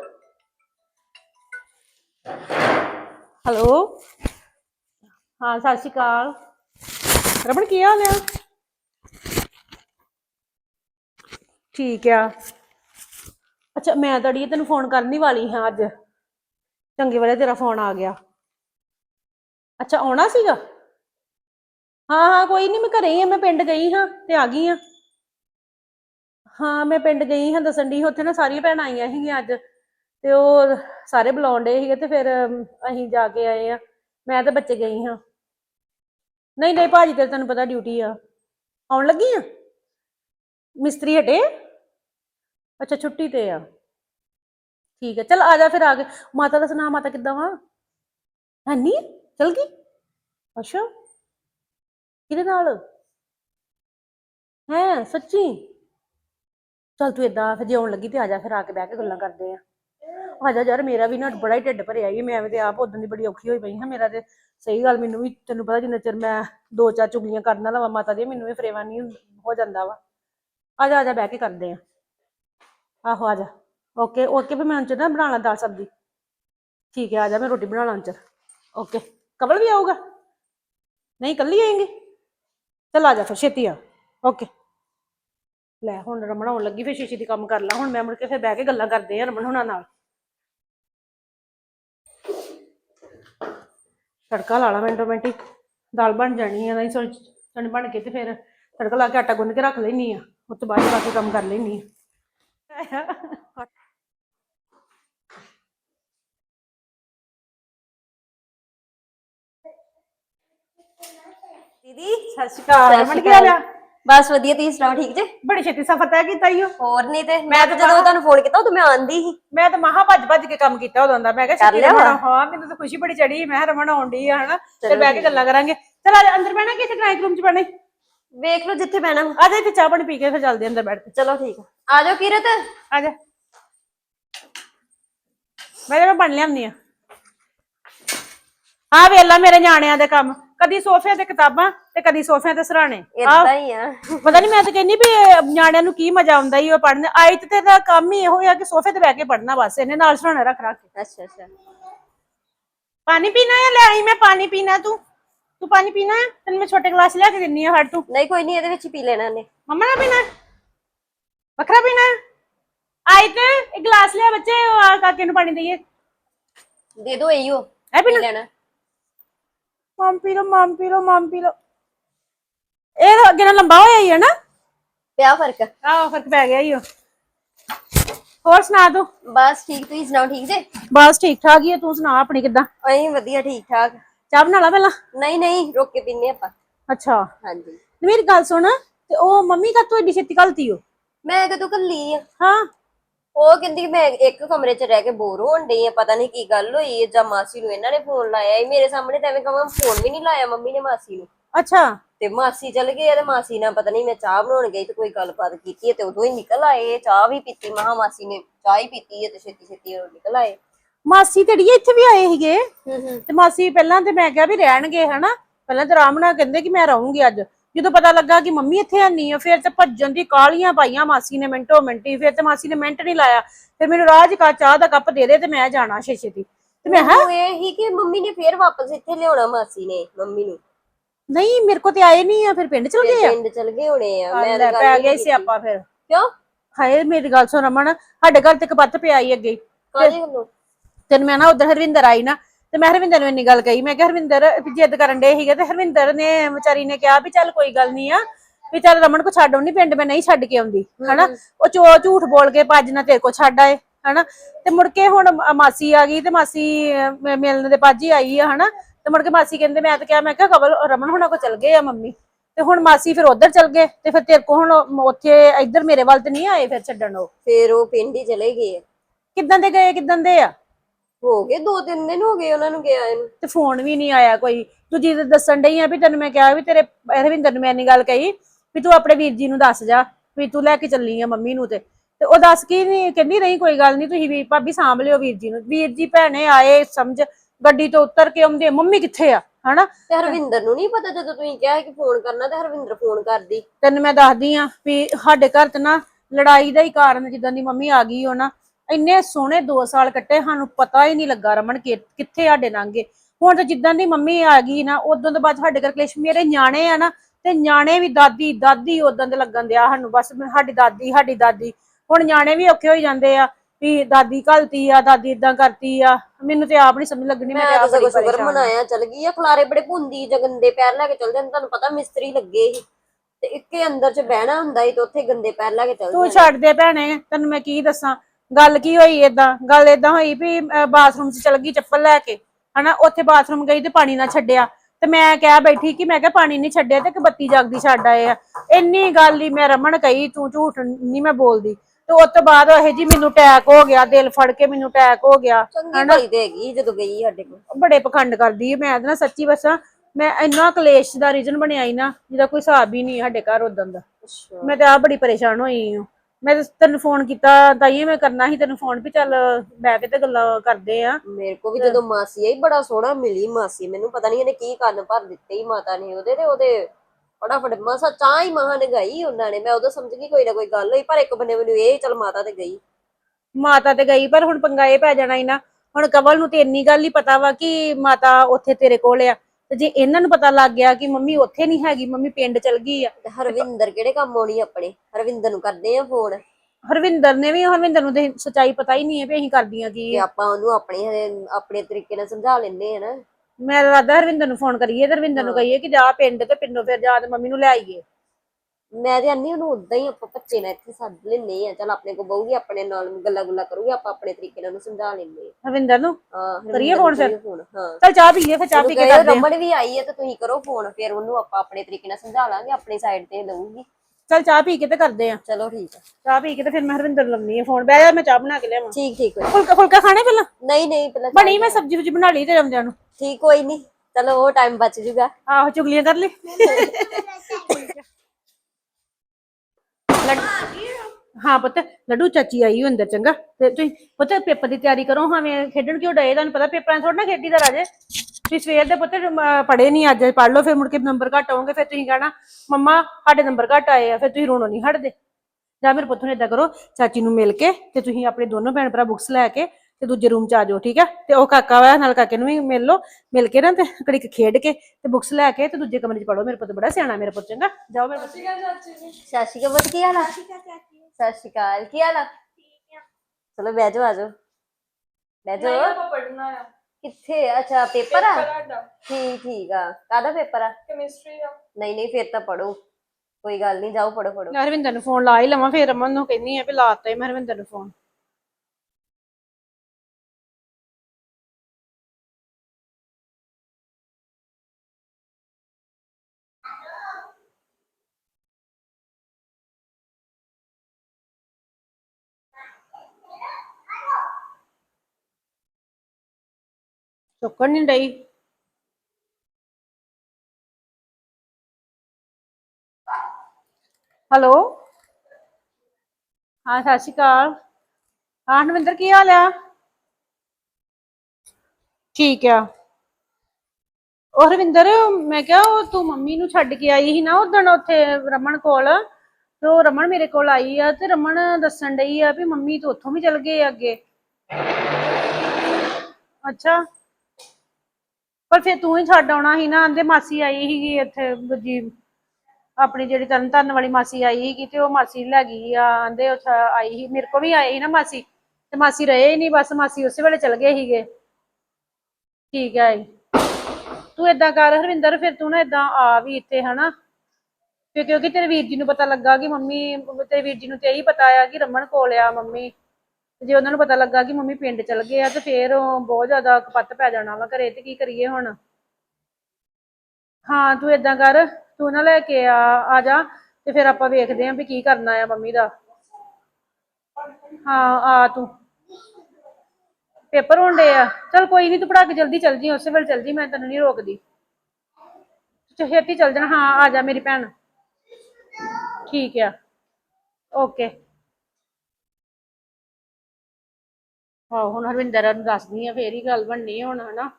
ਹੈਲੋ ਹਾਂ ਸਤਿ ਸ਼੍ਰੀ ਅਕਾਲ। ਰਮਨ ਕੀ ਹਾਲ ਆ? ਠੀਕ ਆ। ਅੱਛਾ, ਮੈਂ ਤਾਂ ਅੜੀਏ ਤੈਨੂੰ ਫੋਨ ਕਰਨ ਹੀ ਵਾਲੀ ਹਾਂ ਅੱਜ। ਚੰਗੇ ਵਾਲੇ ਤੇਰਾ ਫੋਨ ਆ ਗਿਆ। ਅੱਛਾ, ਆਉਣਾ ਸੀਗਾ? ਹਾਂ ਹਾਂ, ਕੋਈ ਨਹੀਂ ਮੈਂ ਘਰੇ ਹੀ ਆ, ਮੈਂ ਪਿੰਡ ਗਈ ਹਾਂ ਤੇ ਆ ਗਈ ਹਾਂ। ਹਾਂ, ਮੈਂ ਪਿੰਡ ਗਈ ਹਾਂ, ਦੱਸਣ ਦੀ ਉੱਥੇ ਨਾ ਸਾਰੀਆਂ ਭੈਣਾਂ ਆਈਆਂ ਸੀਗੀਆਂ ਅੱਜ। ਤੇ ਉਹ ਸਾਰੇ ਬੁਲਾਉਣ ਬੁਲਾਉਂਦੇ ਸੀਗੇ ਤੇ ਫਿਰ ਅਸੀਂ ਜਾ ਕੇ ਆਏ ਆ ਮੈਂ ਤੇ ਬੱਚੇ ਗਈ ਹਾਂ। ਨਹੀਂ ਨਹੀਂ, ਭਾਜੀ ਤੇ ਤੈਨੂੰ ਪਤਾ ਡਿਊਟੀ ਆ। ਆਉਣ ਲੱਗੀ ਆ? ਮਿਸਤਰੀ ਹਟੇ ਅੱਛਾ, ਛੁੱਟੀ ਤੇ ਆ। ਠੀਕ ਹੈ, ਚਲ ਆ ਜਾ ਫਿਰ ਆ ਕੇ। ਮਾਤਾ ਦਾ ਸੁਣਾ ਮਾਤਾ ਕਿੱਦਾਂ ਵਾ? ਹੈਨੀ? ਚਲ ਗਈ? ਅੱਛਾ। ਕਿਹਦੇ ਨਾਲ? ਹੈ, ਸੱਚੀ? ਚਲ ਤੂੰ ਏਦਾਂ ਫਿਰ ਜੇ ਆਉਣ ਲੱਗੀ ਤੇ ਆ ਜਾ ਫਿਰ ਆ ਕੇ ਬਹਿ ਕੇ ਗੱਲਾਂ ਕਰਦੇ ਆ। ਆ ਜਾ ਯਾਰ, ਮੇਰਾ ਵੀ ਨਾ ਬੜਾ ਹੀ ਢਿੱਡ ਭਰਿਆ ਹੀ ਮੈਂ ਵੀ ਤੇ ਆਪ ਉਦੋਂ ਦੀ ਬੜੀ ਔਖੀ ਹੋਈ ਪਈ ਹਾਂ। ਮੇਰਾ ਤੇ ਸਹੀ ਗੱਲ, ਮੈਨੂੰ ਵੀ ਤੈਨੂੰ ਪਤਾ ਜਿੰਨਾ ਚਿਰ ਮੈਂ ਦੋ ਚਾਰ ਚੁਗਲੀਆਂ ਕਰਨਾ ਲਵਾਂ ਮਾਤਾ ਦੀ ਮੈਨੂੰ ਵੀ ਫਰੇਵਾ ਨਹੀਂ ਹੋ ਜਾਂਦਾ ਵਾ। ਆ ਜਾ ਆ ਜਾ, ਬਹਿ ਕੇ ਕਰਦੇ ਆ। ਆਹੋ, ਆ ਜਾ। ਓਕੇ ਓਕੇ ਫਿਰ ਮੈਂ ਅੰਚਰ ਨਾ ਬਣਾ ਲਾਂ ਦਾਲ ਸਬਜ਼ੀ। ਠੀਕ ਹੈ, ਆ ਜਾ, ਮੈਂ ਰੋਟੀ ਬਣਾ ਲਾਂ ਅੰਚਰ ਓਕੇ ਕਮਲ ਵੀ ਆਊਗਾ? ਨਹੀਂ ਕੱਲੀ ਆਏਂਗੇ? ਚਲ ਆ ਜਾ ਫਿਰ, ਛੇਤੀ ਆ। ਓਕੇ ਲੈ, ਹੁਣ ਰਮਣ ਆਉਣ ਲੱਗੀ, ਫਿਰ ਛੇਤੀ ਦੀ ਕੰਮ ਕਰ ਲਾ। ਹੁਣ ਮੈਂ ਮੁੜ ਕੇ ਫਿਰ ਬਹਿ ਕੇ ਗੱਲਾਂ ਕਰਦੇ ਆ ਰਮਣ ਹੁਣਾਂ ਨਾਲ। ਤੜਕਾ ਲਾ ਲਾ ਮਿੰਟੋ ਮਿੰਟੀ। ਦਾਲ ਬਣ ਜਾਣੀ ਆ, ਨਹੀਂ ਸੋਚ ਬਣ ਕੇ ਤੇ ਫਿਰ ਤੜਕਾ ਲਾ ਕੇ ਆਟਾ ਗੁੰਨ ਕੇ ਰੱਖ ਲੈਣੀ ਆ। ਉਸ ਤੋਂ ਬਾਅਦ ਬਾਕੀ ਕੰਮ ਕਰ ਲੈਣੀ ਆ। ਦੀਦੀ ਸਤਿ ਸ਼੍ਰੀ ਅਕਾਲ। ਸਤਿ ਰਮਨ ਸ਼੍ਰੀ ਕੀ ਹਾਲ ਆ? ਅਕਾਲ। ਬਸ ਵਧੀਆ ਤੁਸੀਂ ਸੁਣਾਓ ਠੀਕ ਜੇ? ਬੜੀ ਛੇਤੀ ਸਫਰ ਤੈਅ ਕੀਤਾ ਈ ਓ। ਹੋਰ ਨਹੀਂ ਤੇ ਮੈਂ ਤਾਂ ਜਦੋਂ ਤੁਹਾਨੂੰ ਫੋਨ ਕੀਤਾ ਉਦੋਂ ਮੈਂ ਆਂਦੀ ਸੀ। ਮੈਂ ਤਾਂ ਮਹਾ ਭੱਜ ਭੱਜ ਕੇ ਕੰਮ ਕੀਤਾ ਉਦੋਂ ਦਾ। ਮੈਂ ਕਿਹਾ ਛੇਤੀ ਵਾ? ਹਾਂ ਮੈਨੂੰ ਤਾਂ ਖੁਸ਼ੀ ਬੜੀ ਚੜੀ ਮੈਂ ਰਮਣ ਆਉਣ ਡਈ ਆ ਹਨਾ? ਤੇ ਬਹਿ ਕੇ ਗੱਲਾਂ ਕਰਾਂਗੇ। ਚਲ ਆ ਜਾ ਅੰਦਰ ਬਹਿਣਾ ਕਿ ਇੱਥੇ ਡਰਾਈਂਗ ਰੂਮ 'ਚ ਬਹਿਣਾ? ਵੇਖ ਲਓ ਜਿੱਥੇ ਬਹਿਣਾ। ਵਾ। ਆ ਜਾ ਇੱਥੇ ਚਾਹ ਪਾਣੀ ਪੀ ਕੇ ਫਿਰ ਚੱਲਦੇ ਅੰਦਰ ਬੈਠ ਕੇ। ਚਲੋ ਠੀਕ ਆ। ਆ ਜਾਓ ਕਿਰਤ। ਆ ਜਾ। ਮੈਂ ਤਾਂ ਬਣ ਲਿਆਉਂਦੀ ਆ ਆ ਵੇਲਾ ਮੇਰੇ ਨਿਆਣਿਆਂ ਦੇ ਕੰਮ। ਕਦੀ ਸੋਫੇ ਤੇ ਕਿਤਾਬਾਂ ਤੇ ਕਦੀ ਸੋਫਿਆਂ ਤੇ ਸਰਾਣੇ। ਇਦਾਂ ਹੀ ਆ। ਪਤਾ ਨਹੀਂ ਮੈਂ ਤਾਂ ਕਹਿੰਨੀ ਵੀ ਇਹ ਨਿਆਣਿਆਂ ਨੂੰ ਕੀ ਮਜ਼ਾ ਆਉਂਦਾ ਈ ਉਹ ਪੜ੍ਹਨ। ਆਈ ਤੇ ਦਾ ਕੰਮ ਹੀ ਇਹੋ ਆ ਕਿ ਸੋਫੇ ਤੇ ਬਹਿ ਕੇ ਪੜ੍ਹਨਾ ਬਸ ਇਹਨੇ ਨਾਲ ਸਰਾਣੇ ਰੱਖ ਰੱਖ ਕੇ। ਅੱਛਾ ਅੱਛਾ। ਪਾਣੀ ਪੀਣਾ ਹੈ ਲੈ ਆਈ? ਮੈਂ ਪਾਣੀ ਪੀਣਾ ਤੂੰ। ਤੂੰ ਪਾਣੀ ਪੀਣਾ? ਹੈ ਤੈਨੂੰ ਮੈਂ ਛੋਟੇ ਗਲਾਸ ਲਿਆ ਕੇ ਦਿੰਨੀ ਆ ਹਟ ਤੂੰ। ਨਹੀਂ ਕੋਈ ਨਹੀਂ ਇਹਦੇ ਵਿੱਚ ਹੀ ਪੀ ਲੈਣਾ ਨੇ ਮੰਮਾ ਨਾ ਪੀਣਾ। ਹੈ? ਵੱਖਰਾ ਪੀਣਾ। ਹੈ? ਆਈ ਤੇ ਇੱਕ ਗਲਾਸ ਲਿਆ ਬੱਚੇ ਉਹ ਆ ਕਾਕੇ ਨੂੰ ਪਾਣੀ ਦਈਏ। ਦੇ ਦਿਓ ਇਹੋ ਐ ਪੀ ਲੈਣਾ। ਮਮ ਪੀ ਲੋ ਮਮ ਪੀ ਲੋ ਮਮ ਪੀ ਲੋ ਇਹ ਤਾਂ ਅੱਗੇ ਨਾਲ ਲੰਬਾ ਹੋਇਆ ਹੀ ਹੈ ਨਾ। ਪਿਆ ਫ਼ਰਕ। ਆਹ ਫ਼ਰਕ ਪੈ ਗਿਆ ਹੀ ਉਹ ਹੋਰ ਸੁਣਾ ਤੂੰ? ਬਸ ਠੀਕ ਤੁਸੀਂ ਸੁਣਾਓ ਠੀਕ ਜੇ? ਬਸ ਠੀਕ ਠਾਕ ਹੀ ਹੈ ਤੂੰ ਸੁਣਾ ਆਪਣੀ ਕਿੱਦਾਂ? ਅਸੀਂ ਵਧੀਆ ਠੀਕ ਠਾਕ ਚਾਹ ਬਣਾ ਲਾ ਪਹਿਲਾਂ? ਨਹੀਂ ਨਹੀਂ ਰੋਕ ਕੇ ਪੀਨੇ ਆਪਾਂ। ਅੱਛਾ। ਹਾਂਜੀ। ਮੇਰੀ ਗੱਲ ਸੁਣ ਤੇ ਉਹ ਮੰਮੀ ਕਾ ਤੂੰ ਏਡੀ ਛੇਤੀ ਘਲਤੀ ਹੋ ਮੈਂ ਕਦੋਂ ਕੱਲੀ ਆ? ਹਾਂ। ਉਹ ਕਹਿੰਦੀ ਮੈਂ ਇੱਕ ਕਮਰੇ 'ਚ ਰਹਿ ਕੇ ਬੋਰ ਹੋਣ ਡਈ ਆ ਪਤਾ ਨਹੀਂ ਕੀ ਗੱਲ ਹੋਈ ਹੈ ਜਾਂ ਮਾਸੀ ਨੂੰ ਇਹਨਾਂ ਨੇ ਫੋਨ ਲਾਇਆ ਸੀ। ਮੇਰੇ ਸਾਹਮਣੇ ਤਾਂ ਐਵੇਂ ਕਹਾਂ ਫੋਨ ਵੀ ਨਹੀਂ ਲਾਇਆ ਮੰਮੀ ਨੇ ਮਾਸੀ ਨੂੰ। ਅੱਛਾ। ਤੇ ਮਾਸੀ ਚਲ ਗਏ ਆ ਤੇ ਮਾਸੀ ਨਾਲ ਪਤਾ ਨਹੀਂ ਮੈਂ ਚਾਹ ਬਣਾਉਣ ਗਈ ਤੇ ਕੋਈ ਗੱਲਬਾਤ ਕੀਤੀ ਹੈ ਤੇ ਉਦੋਂ ਹੀ ਨਿਕਲ ਆਏ ਚਾਹ ਵੀ ਪੀਤੀ ਮਹਾ ਮਾਸੀ ਨੇ ਚਾਹ ਹੀ ਪੀਤੀ ਹੈ ਤੇ ਛੇਤੀ ਛੇਤੀ ਉਹ ਨਿਕਲ ਆਏ। ਮਾਸੀ ਤੇਰੀ ਇੱਥੇ ਵੀ ਆਏ ਸੀਗੇ। ਹੂੰ ਹੂੰ। ਤੇ ਮਾਸੀ ਪਹਿਲਾਂ ਤੇ ਮੈਂ ਕਿਹਾ ਵੀ ਰਹਿਣਗੇ ਹਨਾ? ਪਹਿਲਾਂ ਤੇ ਰਾਮ ਨਾਲ ਕਹਿੰਦੇ ਕਿ ਮੈਂ ਰਹੂੰਗੀ ਅੱਜ। ਜਦੋਂ ਪਤਾ ਲੱਗਾ ਕਿ ਮੰਮੀ ਇੱਥੇ ਨਹੀਂ ਆ ਫਿਰ ਤੇ ਭੱਜਣ ਦੀ ਕਾਲੀਆਂ ਪਾਈਆਂ ਮਾਸੀ ਨੇ ਮਿੰਟੋ ਮਿੰਟੀ। ਫਿਰ ਤੇ ਮਾਸੀ ਨੇ ਮਿੰਟ ਨਹੀਂ ਲਾਇਆ। ਫਿਰ ਮੈਨੂੰ ਰਾਜ ਕਾ ਚਾਹ ਦਾ ਕੱਪ ਦੇ ਦੇ ਤੇ ਮੈਂ ਜਾਣਾ ਛੇ ਛੇਤੀ ਤੇ ਮੈਂ ਹਾਂ ਉਹ ਇਹ ਹੀ ਕਿ ਮੰਮੀ ਨੇ ਫੇਰ ਵਾਪਸ ਇੱਥੇ ਲਿਆਉਣਾ ਮਾਸੀ ਨੇ ਮੰਮੀ ਨੂੰ। ਨਹੀਂ ਮੇਰੇ ਕੋ ਤੇ ਆਏ ਨਹੀਂ ਆ ਫਿਰ ਪਿੰਡ ਚਲ ਗਏ ਆ? ਪਿੰਡ ਚਲ ਗਏ ਹੋਣੇ ਆ ਮੈਂ ਤਾਂ ਪੈ ਹੀ ਸੀ ਸਿਆਪਾ ਫਿਰ। ਕਿਉਂ? ਹਾਏ ਮੇਰੀ ਗੱਲ ਸੁਣ ਰਮਨ ਸਾਡੇ ਘਰ ਤੇ ਕਪੱਤ ਪਿਆ ਅੱਗੇ। ਕਾਹਦੇ ਵੱਲੋਂ ਤੈਨੂੰ ਮੈਂ ਨਾ ਉਧਰ ਹਰਵਿੰਦਰ ਆਈ ਨਾ ਤੇ ਮੈਂ ਹਰਵਿੰਦਰ ਨੂੰ ਇੰਨੀ ਗੱਲ ਕਹੀ ਮੈਂ ਕਿਹਾ ਹਰਵਿੰਦਰ ਵੀ ਜਿੱਦ ਕਰਨ ਦੇ ਸੀਗੇ ਤੇ ਹਰਵਿੰਦਰ ਨੇ ਵਿਚਾਰੀ ਨੇ ਕਿਹਾ ਵੀ ਚੱਲ ਕੋਈ ਗੱਲ ਨਹੀਂ ਆ ਵੀ ਚੱਲ ਰਮਨ ਕੋ ਛੱਡ ਆਉਣੀ ਪਿੰਡ ਮੈਂ ਨਹੀਂ ਛੱਡ ਕੇ ਆਉਂਦੀ ਹਨਾ? ਉਹ ਚੋ ਝੂਠ ਬੋਲ ਕੇ ਭੱਜ ਨਾ ਤੇਰੇ ਕੋ ਛੱਡ ਆਏ ਹਨਾ? ਤੇ ਮੁੜ ਕੇ ਹੁਣ ਮਾਸੀ ਆ ਗਈ ਤੇ ਮਾਸੀ ਮਿਲਣ ਦੇ ਹੀ ਆਈ ਆ ਹਨਾ? ਤੇ ਮੁੜ ਕੇ ਮਾਸੀ ਕਹਿੰਦੇ ਮੈਂ ਤਾਂ ਕਿਹਾ ਮੈਂ ਕਿਹਾ ਕਬਲ ਰਮਨ ਹੁਣਾਂ ਕੋ ਚਲ ਗਏ ਆ ਮੰਮੀ। ਤੇ ਹੁਣ ਮਾਸੀ ਫਿਰ ਉਧਰ ਚਲ ਗਏ ਤੇ ਫਿਰ ਤੇਰੇ ਕੋ ਹੁਣ ਉੱਥੇ ਇੱਧਰ ਮੇਰੇ ਵੱਲ ਤੇ ਨਹੀਂ ਆਏ ਫਿਰ ਛੱਡਣ ਉਹ। ਫੇਰ ਉਹ ਪਿੰਡ ਹੀ ਚਲੇ ਗਏ। ਕਿੱਦਾਂ ਦੇ ਗਏ ਕਿੱਦਾਂ ਦੇ ਆ? ਹੋ ਗਏ ਦੋ ਤਿੰਨ ਦਿਨ ਹੋ ਗਏ ਉਹਨਾਂ ਨੂੰ ਗਿਆ ਇਹਨੂੰ। ਤੇ ਫੋਨ ਵੀ ਨਹੀਂ ਆਇਆ ਕੋਈ। ਤੂੰ ਜੀ ਦੱਸਣ ਡਈ ਆ ਵੀ ਤੈਨੂੰ ਮੈਂ ਕਿਹਾ ਵੀ ਤੇਰੇ ਰਵਿੰਦਰ ਨੇ ਮੈਨੀ ਗੱਲ ਕਹੀ ਵੀ ਤੂੰ ਆਪਣੇ ਵੀਰ ਜੀ ਨੂੰ ਦੱਸ ਜਾ ਵੀ ਤੂੰ ਲੈ ਕੇ ਚੱਲੀ ਆ ਮੰਮੀ ਨੂੰ ਤੇ। ਤੇ ਉਹ ਦੱਸ ਕੀ ਨਹੀਂ ਕਹਿੰਦੀ ਨਹੀਂ ਕੋਈ ਗੱਲ ਨਹੀਂ ਤੁਸੀਂ ਵੀ ਭਾਬੀ ਸਾਂਭ ਲਿਓ ਵੀਰ ਜੀ ਨੂੰ। ਵੀਰ ਜੀ ਭੈਣੇ ਆਏ ਸਮਝ ਗੱਡੀ ਤੋਂ ਉਤਰ ਕੇ ਆਉਂਦੇ ਮੰਮੀ ਕਿੱਥੇ ਆ ਹਨਾ? ਤੇ ਹਰਵਿੰਦਰ ਨੂੰ ਨਹੀਂ ਪਤਾ ਜਦੋਂ ਤੁਸੀਂ ਕਿਹਾ ਕਿ ਫੋਨ ਕਰਨਾ ਤੇ ਹਰਵਿੰਦਰ ਫੋਨ ਕਰਦੀ। ਤੈਨੂੰ ਮੈਂ ਦੱਸਦੀ ਆ ਵੀ ਸਾਡੇ ਘਰ ਤੇ ਨਾ ਲੜਾਈ ਦਾ ਹੀ ਕਾਰਨ ਜਿੱਦਾਂ ਦੀ ਮੰਮੀ ਆ ਗਈ ਉਹ ਨਾ ਇੰਨੇ ਸੋਹਣੇ 2 ਸਾਲ ਕੱਟੇ ਸਾਨੂੰ ਪਤਾ ਹੀ ਨਹੀਂ ਲੱਗਾ ਰਮਨ ਕਿ ਕਿੱਥੇ ਸਾਡੇ ਲੰਘੇ ਹੁਣ ਤਾਂ ਜਿੱਦਾਂ ਦੀ ਮੰਮੀ ਆ ਗਈ ਨਾ ਉਦੋਂ ਤੋਂ ਬਾਅਦ ਸਾਡੇ ਘਰ ਕਲੇਸ਼ ਮੇਰੇ ਨਿਆਣੇ ਆ ਨਾ ਤੇ ਨਿਆਣੇ ਵੀ ਦਾਦੀ ਦਾਦੀ ਉਦੋਂ ਦੇ ਲੱਗਣ ਦਿਆ ਸਾਨੂੰ ਬਸ ਸਾਡੀ ਦਾਦੀ ਸਾਡੀ ਦਾਦੀ। ਹੁਣ ਨਿਆਣੇ ਵੀ ਔਖੇ ਹੋਈ ਜਾਂਦੇ ਆ ਵੀ ਦਾਦੀ ਘਲਤੀ ਆ ਦਾਦੀ ਇਦਾਂ ਕਰਤੀ ਆ ਮੈਨੂੰ ਤੇ ਆਪ ਨਹੀਂ ਸਮਝ ਲੱਗਣੀ ਮੈਂ ਮੈਂ ਤੇ ਤਾਂ ਆਪ ਬੜੀ ਸਗੋਂ ਸ਼ੁਕਰ ਪਰੇਸ਼ਾਨ ਆ। ਮਨਾਇਆ ਚਲ ਗਈ ਆ ਖਲਾਰੇ ਬੜੇ ਭੁੰਦੀ ਜਾਂ ਗੰਦੇ ਪੈਰ ਲੈ ਕੇ ਚਲ ਜਾਂਦੇ ਤੁਹਾਨੂੰ ਪਤਾ ਮਿਸਤਰੀ ਲੱਗੇ ਸੀ ਤੇ ਇੱਕੇ ਅੰਦਰ ਚ ਬਹਿਣਾ ਹੁੰਦਾ ਸੀ ਤੇ ਉੱਥੇ ਗੰਦੇ ਪੈਰ ਲੈ ਕੇ ਚਲ ਤੂੰ ਜਾਂਦੇ। ਛੱਡ ਦੇ ਭੈਣੇ ਤੈਨੂੰ ਮੈਂ ਕੀ ਦੱਸਾਂ ਗੱਲ ਕੀ ਹੋਈ ਏਦਾਂ? ਗੱਲ ਏਦਾਂ ਹੋਈ ਵੀ ਅਹ, ਬਾਥਰੂਮ 'ਚ ਚਲ ਗਈ ਚੱਪਲ ਲੈ ਕੇ। ਹਨਾ ਉੱਥੇ ਬਾਥਰੂਮ ਗਈ ਤੇ ਪਾਣੀ ਨਾ ਛੱਡਿਆ। ਤੇ ਮੈਂ ਕਹਿ ਬੈਠੀ ਕਿ ਮੈਂ ਕਿਹਾ ਪਾਣੀ ਨਹੀਂ ਛੱਡਿਆ ਤੇ ਕਿ ਬੱਤੀ ਜਗਦੀ ਛੱਡ ਆਏ ਆ। ਇੰਨੀ ਗੱਲ ਹੀ ਮੈਂ ਰਮਨ ਕਹੀ ਤੂੰ ਝੂਠ ਨਹੀਂ ਮੈਂ ਬੋਲਦੀ। ਤੇ ਉਸ ਤੋਂ ਬਾਅਦ ਇਹ ਜੀ ਮੈਨੂੰ ਅਟੈਕ ਹੋ ਗਿਆ ਦਿਲ ਫੜ ਕੇ ਮੈਨੂੰ ਅਟੈਕ ਹੋ ਗਿਆ। ਚੰਗੀ ਭਲੀ ਤੇ ਹੈਗੀ ਜਦੋਂ ਗਈ ਸਾਡੇ ਕੋਲ। ਬੜੇ ਪਖੰਡ ਕਰਦੀ ਹੈ ਮੈਂ ਤਾਂ ਨਾ ਸੱਚੀ ਬਸਾਂ ਮੈਂ ਇੰਨਾ ਕਲੇਸ਼ ਦਾ ਰੀਜ਼ਨ ਬਣਿਆ ਹੀ ਨਾ ਜਿਹਦਾ ਕੋਈ ਹਿਸਾਬ ਹੀ ਨਹੀਂ ਸਾਡੇ ਘਰ ਉਦੋਂ ਦਾ। ਅੱਛਾ। ਮੈਂ ਤਾਂ ਆ ਬੜੀ ਪਰੇਸ਼ਾਨ ਹੋਈ ਹਾਂ ਮੈਂ ਤਾਂ ਤੈਨੂੰ ਫੋਨ ਕੀਤਾ ਤਾਈਏ ਮੈਂ ਕਰਨਾ ਸੀ ਤੈਨੂੰ ਫੋਨ ਵੀ ਚੱਲ ਬੈ ਕੇ ਤੇ ਗੱਲਾਂ ਕਰਦੇ ਆ। ਮੇਰੇ ਕੋ ਵੀ ਜਦੋਂ ਮਾਸੀ ਆਈ ਬੜਾ ਸੋਹਣਾ ਮਿਲੀ ਮਾਸੀ। ਮੈਨੂੰ ਪਤਾ ਨਹੀਂ ਇਹਨੇ ਕੀ ਕੰਨ ਭਰ ਦਿੱਤੇ ਹੀ ਮਾਤਾ ਨੇ ਉਹਦੇ ਤੇ ਉਹਦੇ ਫਟਾਫਟ ਮਸਾ ਚਾਹ ਹੀ ਮਹਾਂ ਨੇ ਗਈ ਉਹਨਾਂ ਨੇ। ਮੈਂ ਉਦੋਂ ਸਮਝ ਗਈ ਕੋਈ ਨਾ ਕੋਈ ਗੱਲ ਹੋਈ ਪਰ ਇੱਕ ਬੰਨੇ ਮੈਨੂੰ ਇਹ ਚਲ ਮਾਤਾ ਤੇ ਗਈ। ਮਾਤਾ ਤੇ ਗਈ ਪਰ ਹੁਣ ਪੰਗਾ ਇਹ ਪੈ ਜਾਣਾ ਹੀ ਨਾ। ਹੁਣ ਕਵਲ ਨੂੰ ਤੇ ਇੰਨੀ ਗੱਲ ਹੀ ਪਤਾ ਵਾ ਕਿ ਮਾਤਾ ਉੱਥੇ ਤੇਰੇ ਕੋਲ ਆ। ਤੇ ਜੇ ਇਹਨਾਂ ਨੂੰ ਪਤਾ ਲੱਗ ਗਿਆ ਕਿ ਮੰਮੀ ਉੱਥੇ ਨਹੀਂ ਹੈਗੀ ਮੰਮੀ ਪਿੰਡ ਚਲ ਗਈ ਆ। ਤੇ ਹਰਵਿੰਦਰ ਕਿਹੜੇ ਕੰਮ ਆਉਣੀ ਆਪਣੇ? ਹਰਵਿੰਦਰ ਨੂੰ ਕਰਦੇ ਆ ਫੋਨ ਹਰਵਿੰਦਰ ਨੇ ਵੀ ਹਰਵਿੰਦਰ ਨੂੰ ਤੇ ਸੱਚਾਈ ਪਤਾ ਹੀ ਨਹੀਂ ਹੈ ਵੀ ਅਸੀਂ ਕਰਦੀਆਂ ਕੀ ਕਿ ਆ ਆਪਾਂ ਉਹਨੂੰ ਆਪਣੇ ਆਪਣੇ ਤਰੀਕੇ ਨਾਲ ਸਮਝਾ ਲੈਂਦੇ ਆ ਨਾ। ਮੈਂ ਤਾਂ ਰਾਦਾ ਹਰਵਿੰਦਰ ਨੂੰ ਫੋਨ ਕਰੀਏ ਤੇ ਹਰਵਿੰਦਰ ਨੂੰ ਕਹੀਏ ਕਿ ਜਾ ਪਿੰਡ ਤੇ ਪਿੰਡੋਂ ਫਿਰ ਜਾ ਤੇ ਮੰਮੀ ਨੂੰ ਲੈ ਆਈਏ। ਮੈਂ ਤੇ ਆਨੀ ਉਹਨੂੰ ਉਦਾਂ ਹੀ ਆਪਾਂ ਬੱਚੇ ਨਾਲ ਇੱਥੇ ਸੱਦ ਲੈਨੇ ਆ ਚਲ ਆਪਣੇ ਕੋ ਬਹੂਗੀ ਆਪਣੇ ਨਾਲ ਗੱਲਾਂ ਗੁੱਲਾਂ ਕਰੂਗੀ ਆਪਾਂ ਆਪਣੇ ਤਰੀਕੇ ਨਾਲ ਉਹਨੂੰ ਸਮਝਾ ਲੈਂਦੇ ਹਰਵਿੰਦਰ ਨੂੰ? ਹਾਂ ਕਰੀਏ ਹਰਵਿੰਦਰ phone ਨੂੰ ਫਿਰ? ਹਾਂ। ਚਲ ਚਾਹ ਪੀਏ ਫਿਰ ਚਾਹ ਪੀ ਕੇ ਕਰਦੇ ਆ ਰਮਨ ਵੀ ਆਈ ਹੈ ਤੇ ਤੁਸੀਂ ਕਰੋ ਫੋਨ ਫਿਰ ਉਹਨੂੰ ਆਪਾਂ ਆਪਣੇ ਤਰੀਕੇ ਨਾਲ ਸਮਝਾ ਲਾਂਗੇ ਆਪਣੀ ਸਾਈਡ ਤੇ ਲਊਗੀ। ਚਲ ਚਾਹ ਪੀ ਕੇ ਤੇ ਕਰਦੇ ਆ ਚਲੋ ਠੀਕ ਹੈ। ਚਾਹ ਪੀ ਕੇ ਤੇ ਫਿਰ ਮੈਂ ਹਰਵਿੰਦਰ ਲੰਮੀ ਆ ਫੋਨ ਬਹਿ ਜਾ ਮੈਂ ਚਾਹ ਬਣਾ ਕੇ ਲਿਆਵਾਂ। ਠੀਕ ਠੀਕ ਹੋਈ ਫੁਲਕਾ ਫੁਲਕਾ ਖਾਣੇ ਪਹਿਲਾਂ? ਨਹੀਂ ਨਹੀਂ ਪਹਿਲਾਂ ਬਣੀ ਮੈਂ ਸਬਜ਼ੀ ਵਿੱਚ ਬਣਾ ਲਈ ਤੇ ਆਉਂਦਿਆਂ ਨੂੰ। ਠੀਕ ਕੋਈ ਨਹੀਂ ਚਲੋ ਉਹ ਟਾਈਮ ਬਚ ਜੂਗਾ। ਆਹੋ ਚੁਗਲੀਆਂ ਕਰ ਲਈ। ਹਾਂ ਪੁੱਤ, ਲੱਡੂ ਚਾਚੀ ਆਈ ਹੋਈ ਅੰਦਰ ਚੰਗਾ। ਤੇ ਤੁਸੀਂ ਪੁੱਤ ਪੇਪਰ ਦੀ ਤਿਆਰੀ ਕਰੋ ਹਾਵੇਂ ਖੇਡਣ ਕਿਉਂ ਡਏ? ਤੁਹਾਨੂੰ ਪਤਾ ਪੇਪਰਾਂ ਥੋੜਾ ਨਾ ਖੇਡੀ ਦਾ ਰਾਜੇ ਤੁਸੀਂ ਸਵੇਰ ਦੇ ਪੁੱਤ ਪੜੇ ਨਹੀਂ ਅੱਜ ਪੜ ਲਓ, ਫਿਰ ਮੁੜ ਕੇ ਨੰਬਰ ਘੱਟ ਆਉਂਗੇ ਫਿਰ ਤੁਸੀਂ ਕਹਿਣਾ, ਮੰਮਾ, ਸਾਡੇ ਨੰਬਰ ਘੱਟ ਆਏ ਆ, ਫਿਰ ਤੁਸੀਂ ਰੋਣੋ ਨਹੀਂ ਹਟਦੇ। ਜਾਂ ਮੇਰੇ ਪੁੱਤ ਨੂੰ ਏਦਾਂ ਕਰੋ, ਚਾਚੀ ਨੂੰ ਮਿਲ ਕੇ ਤੇ ਤੁਸੀਂ ਆਪਣੇ ਦੋਨੋਂ ਭੈਣ ਭਰਾ ਬੁੱਕਸ ਲੈ ਕੇ ਤੇ ਦੂਜੇ ਰੂਮ ਚ ਆ ਜਾਓ ਠੀਕ ਹੈ ਤੇ ਉਹ ਕਾਕਾ ਵਾ ਨਾਲ ਕਾਕੇ ਨੂੰ ਵੀ ਮਿਲ ਲਓ ਮਿਲ ਕੇ ਨਾ ਤੇ ਘੜੀ ਕੁ ਖੇਡ ਕੇ ਤੇ ਬੁੱਕਸ ਲੈ ਕੇ ਤੇ ਦੂਜੇ ਕਮਰੇ ਚ ਪੜੋ ਮੇਰੇ ਪੁੱਤ ਬੜਾ ਸਿਆਣਾ ਮੇਰੇ ਪੁੱਤ ਚੰਗਾ? ਜਾਓ ਮੇਰੇ ਪੁੱਤ। ਸਤਿ ਸ਼੍ਰੀ ਅਕਾਲ ਕੀ ਹਾਲ ਆ? ਸਤਿ ਸ਼੍ਰੀ ਅਕਾਲ ਕੀ ਹਾਲ ਆ? ਚਲੋ ਬਹਿ ਜਾਓ ਆ ਜਾਓ। ਬਹਿ ਜਾਓ। ਪੜਨਾ ਆ। ਕਿੱਥੇ ਆ? ਅੱਛਾ ਪੇਪਰ ਆ? ਤੁਹਾਡਾ ਠੀਕ ਠੀਕ ਆ। ਕਾਹਦਾ ਪੇਪਰ ਆ? ਕੈਮਿਸਟਰੀ ਆ। ਨਹੀਂ ਨਹੀਂ ਫਿਰ ਤਾਂ ਪੜੋ ਕੋਈ ਗੱਲ ਨਹੀਂ ਜਾਓ ਪੜੋ ਪੜੋ ਮੈਂ ਹਰਵਿੰਦਰ ਨੂੰ ਫੋਨ ਲਾ ਹੀ ਲਵਾਂ ਫੇਰ ਅਮਨ ਨੂੰ ਕਹਿੰਨੀ ਆ ਵੀ ਲਾਤਾ ਹੀ ਮੈਂ ਹਰਵਿੰਦਰ ਨੂੰ ਫੋਨ ਚੁੱਕਣ ਨਹੀਂ ਡਈ। ਹੈਲੋ? ਹਾਂ, ਸਤਿ ਸ਼੍ਰੀ ਅਕਾਲ। ਹਾਂ ਨਵਿੰਦਰ ਕੀ ਹਾਲ ਆ? ਠੀਕ ਆ। ਉਹ ਰਵਿੰਦਰ ਮੈਂ ਕਿਹਾ ਉਹ ਤੂੰ ਮੰਮੀ ਨੂੰ ਛੱਡ ਕੇ ਆਈ ਸੀ ਨਾ ਉਦੋਂ ਉੱਥੇ ਰਮਨ ਕੋਲ। ਤੇ ਉਹ ਰਮਨ ਮੇਰੇ ਕੋਲ ਆਈ ਆ ਤੇ ਰਮਨ ਦੱਸਣ ਡਈ ਆ ਵੀ ਮੰਮੀ ਤਾਂ ਉੱਥੋਂ ਵੀ ਚਲ ਗਏ ਆ ਅੱਗੇ। ਅੱਛਾ। ਪਰ ਫਿਰ ਤੂੰ ਹੀ ਛੱਡ ਆਉਣਾ ਸੀ ਨਾ ਆਂਦੇ ਮਾਸੀ ਆਈ ਸੀਗੀ ਇੱਥੇ ਦੂਜੀ, ਆਪਣੀ ਜਿਹੜੀ ਤਰਨ ਤਾਰਨ ਵਾਲੀ ਮਾਸੀ ਆਈ ਸੀਗੀ ਤੇ ਉਹ ਮਾਸੀ ਲੈ ਗਈ ਆ ਆਂਦੇ ਉੱਥੇ ਆਈ ਸੀ, ਮੇਰੇ ਕੋ ਵੀ ਆਈ ਸੀ ਨਾ ਮਾਸੀ ਤੇ ਮਾਸੀ ਰਹੇ ਹੀ ਨਹੀਂ, ਬਸ ਮਾਸੀ ਉਸੇ ਵੇਲੇ ਚਲ ਗਏ ਸੀਗੇ। ਠੀਕ ਹੈ ਜੀ। ਤੂੰ ਏਦਾਂ ਕਰ ਹਰਵਿੰਦਰ, ਫਿਰ ਤੂੰ ਨਾ ਏਦਾਂ ਆ ਵੀ ਇੱਥੇ, ਹਨਾ? ਤੇ ਕਿਉਂਕਿ ਤੇਰੇ ਵੀਰ ਜੀ ਨੂੰ ਪਤਾ ਲੱਗਾ ਕਿ ਮੰਮੀ, ਤੇਰੇ ਵੀਰ ਜੀ ਨੂੰ ਤੇ ਇਹੀ ਪਤਾ ਆ ਕਿ ਰਮਨ ਕੋਲ ਆ ਮੰਮੀ। ਤੇ ਜੇ ਉਹਨਾਂ ਨੂੰ ਪਤਾ ਲੱਗਾ ਕਿ ਮੰਮੀ ਪਿੰਡ ਚਲ ਗਏ ਆ ਤੇ ਫਿਰ ਉਹ ਬਹੁਤ ਜ਼ਿਆਦਾ ਕਪੱਤ ਪੈ ਜਾਣਾ ਵਾ ਘਰੇ, ਤੇ ਕੀ ਕਰੀਏ ਹੁਣ? ਹਾਂ, ਤੂੰ ਏਦਾਂ ਕਰ, ਤੂੰ ਨਾ ਲੈ ਕੇ ਆ ਆ ਜਾ, ਤੇ ਫਿਰ ਆਪਾਂ ਵੇਖਦੇ ਆਂ ਵੀ ਕੀ ਕਰਨਾ ਆ ਮੰਮੀ ਦਾ। ਹਾਂ, ਆ ਤੂੰ। ਪੇਪਰ ਹੋਣ ਡੇ ਆ। ਚਲ ਕੋਈ ਨਹੀਂ ਤੂੰ ਪੜਾ ਕੇ ਜਲਦੀ ਚੱਲ ਜੀ, ਉਸੇ ਵੇਲੇ ਚੱਲ ਜੀ, ਮੈਂ ਤੈਨੂੰ ਨਹੀਂ ਰੋਕਦੀ। ਛੇਤੀ ਚੱਲ ਜਾਣਾ। ਹਾਂ, ਆ ਜਾ ਮੇਰੀ ਭੈਣ। ਠੀਕ ਆ। ਓਕੇ। ਹਾਂ ਹੁਣ ਹਰਵਿੰਦਰ ਨੂੰ ਦੱਸਦੀ ਆ, ਫੇਰ ਹੀ ਗੱਲ ਬਣਨੀ ਆ ਹੁਣ, ਹਨਾ।